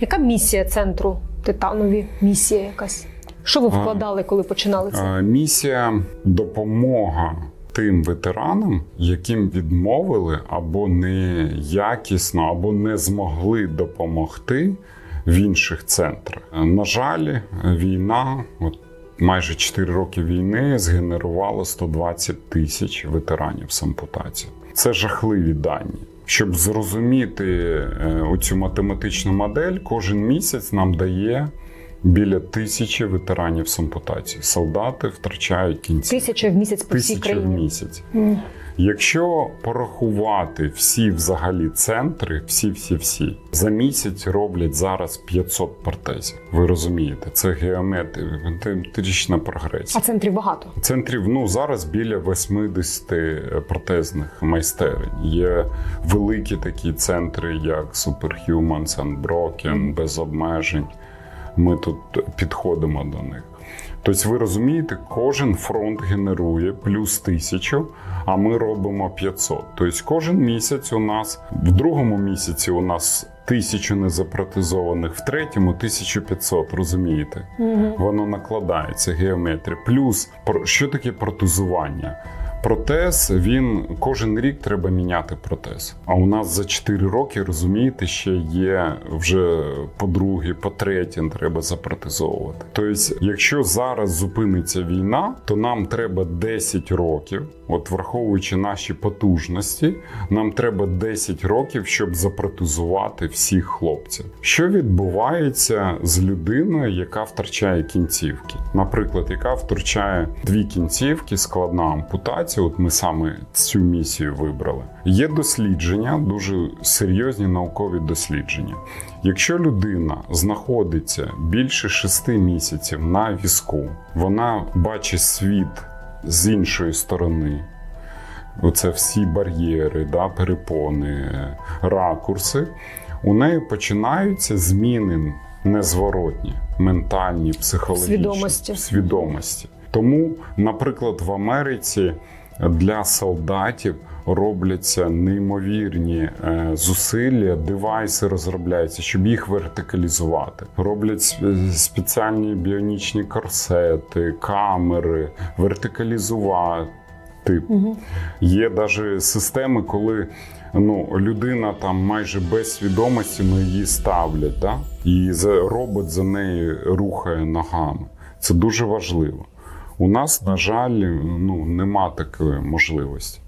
Яка місія центру Титанові? Місія якась? Що ви вкладали, коли починали це? Місія допомога тим ветеранам, яким відмовили або неякісно, або не змогли допомогти в інших центрах. На жаль, війна, от майже 4 роки війни, згенерувала 120 тисяч ветеранів з ампутацією. Це жахливі дані. Щоб зрозуміти е, оцю математичну модель, кожен місяць нам дає біля тисячі ветеранів з ампутацією. Солдати втрачають кінці. Тисяча в місяць по всій Тисяча в країні. місяць. Якщо порахувати всі взагалі центри, всі, всі, всі за місяць роблять зараз 500 протезів. Ви розумієте, це геометрична прогресія. А центрів багато. Центрів ну зараз біля 80 протезних майстерень. Є великі такі центри, як Superhumans Unbroken, без обмежень. Ми тут підходимо до них. Тобто, ви розумієте, кожен фронт генерує плюс тисячу, а ми робимо 500. Тобто кожен місяць у нас в другому місяці у нас тисячу незапротезованих, в третьому 1500, розумієте? Воно накладається геометрія. Плюс що таке протезування? Протез він кожен рік треба міняти протез. А у нас за 4 роки, розумієте, ще є вже по друге, по третє треба запротезовувати. Тобто, якщо зараз зупиниться війна, то нам треба 10 років, от враховуючи наші потужності, нам треба 10 років, щоб запротезувати всіх хлопців. Що відбувається з людиною, яка втрачає кінцівки? Наприклад, яка втрачає дві кінцівки, складна ампутація. От ми саме цю місію вибрали. Є дослідження, дуже серйозні наукові дослідження. Якщо людина знаходиться більше 6 місяців на візку, вона бачить світ з іншої сторони. Оце всі бар'єри, да, перепони, ракурси. У неї починаються зміни незворотні, ментальні, психологічні Свідомості. свідомості. Тому, наприклад, в Америці для солдатів робляться неймовірні е, зусилля, девайси розробляються, щоб їх вертикалізувати. Роблять спеціальні біонічні корсети, камери, вертикалізувати. Є навіть системи, коли ну, людина там майже без свідомості, ну її ставлять, да? і робот за нею рухає ногами. Це дуже важливо. У нас, на жаль, ну, нема такої можливості.